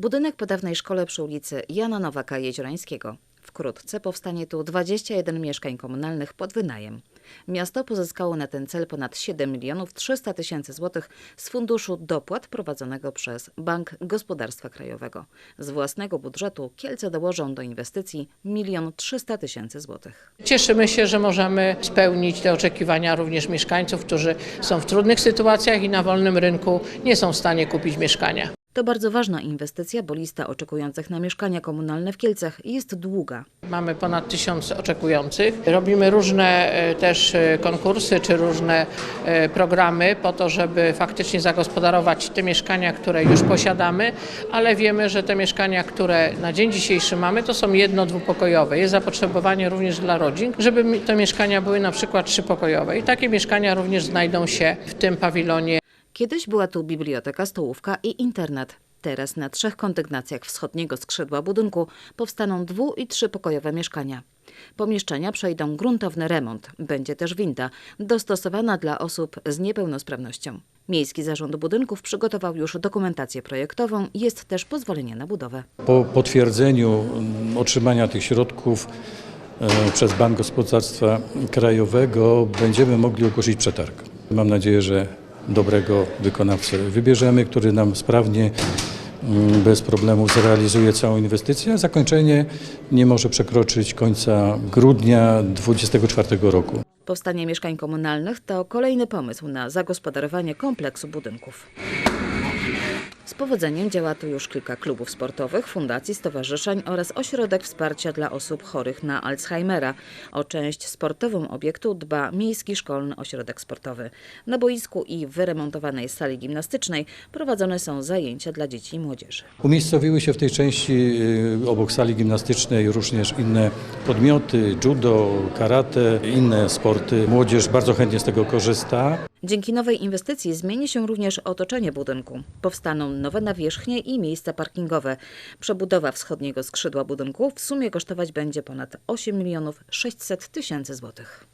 Budynek po dawnej szkole przy ulicy Jana Nowaka Jeziorańskiego. Wkrótce powstanie tu 21 mieszkań komunalnych pod wynajem. Miasto pozyskało na ten cel ponad 7 milionów 300 tysięcy złotych z funduszu dopłat prowadzonego przez Bank Gospodarstwa Krajowego. Z własnego budżetu Kielce dołożą do inwestycji 1 300 tysięcy złotych. Cieszymy się, że możemy spełnić te oczekiwania również mieszkańców, którzy są w trudnych sytuacjach i na wolnym rynku nie są w stanie kupić mieszkania. To bardzo ważna inwestycja, bo lista oczekujących na mieszkania komunalne w Kielcach jest długa. Mamy ponad tysiąc oczekujących. Robimy różne e, też e, konkursy czy różne e, programy po to, żeby faktycznie zagospodarować te mieszkania, które już posiadamy, ale wiemy, że te mieszkania, które na dzień dzisiejszy mamy, to są jedno, dwupokojowe. Jest zapotrzebowanie również dla rodzin, żeby te mieszkania były na przykład trzypokojowe. I takie mieszkania również znajdą się w tym pawilonie Kiedyś była tu biblioteka, stołówka i internet. Teraz na trzech kondygnacjach wschodniego skrzydła budynku powstaną dwu- i trzypokojowe mieszkania. Pomieszczenia przejdą gruntowny remont. Będzie też winda, dostosowana dla osób z niepełnosprawnością. Miejski Zarząd Budynków przygotował już dokumentację projektową jest też pozwolenie na budowę. Po potwierdzeniu mm, otrzymania tych środków e, przez Bank Gospodarstwa Krajowego będziemy mogli ogłosić przetarg. Mam nadzieję, że dobrego wykonawcę wybierzemy, który nam sprawnie, mm, bez problemu zrealizuje całą inwestycję, a zakończenie nie może przekroczyć końca grudnia 2024 roku. Powstanie mieszkań komunalnych to kolejny pomysł na zagospodarowanie kompleksu budynków. Z powodzeniem działa tu już kilka klubów sportowych, fundacji, stowarzyszeń oraz ośrodek wsparcia dla osób chorych na Alzheimera. O część sportową obiektu dba Miejski Szkolny Ośrodek Sportowy. Na boisku i wyremontowanej sali gimnastycznej prowadzone są zajęcia dla dzieci i młodzieży. Umiejscowiły się w tej części y, obok sali gimnastycznej również inne podmioty, judo, karate, inne sporty. Młodzież bardzo chętnie z tego korzysta. Dzięki nowej inwestycji zmieni się również otoczenie budynku. Powstaną nowe nawierzchnie i miejsca parkingowe. Przebudowa wschodniego skrzydła budynku w sumie kosztować będzie ponad 8 milionów 600 tysięcy złotych.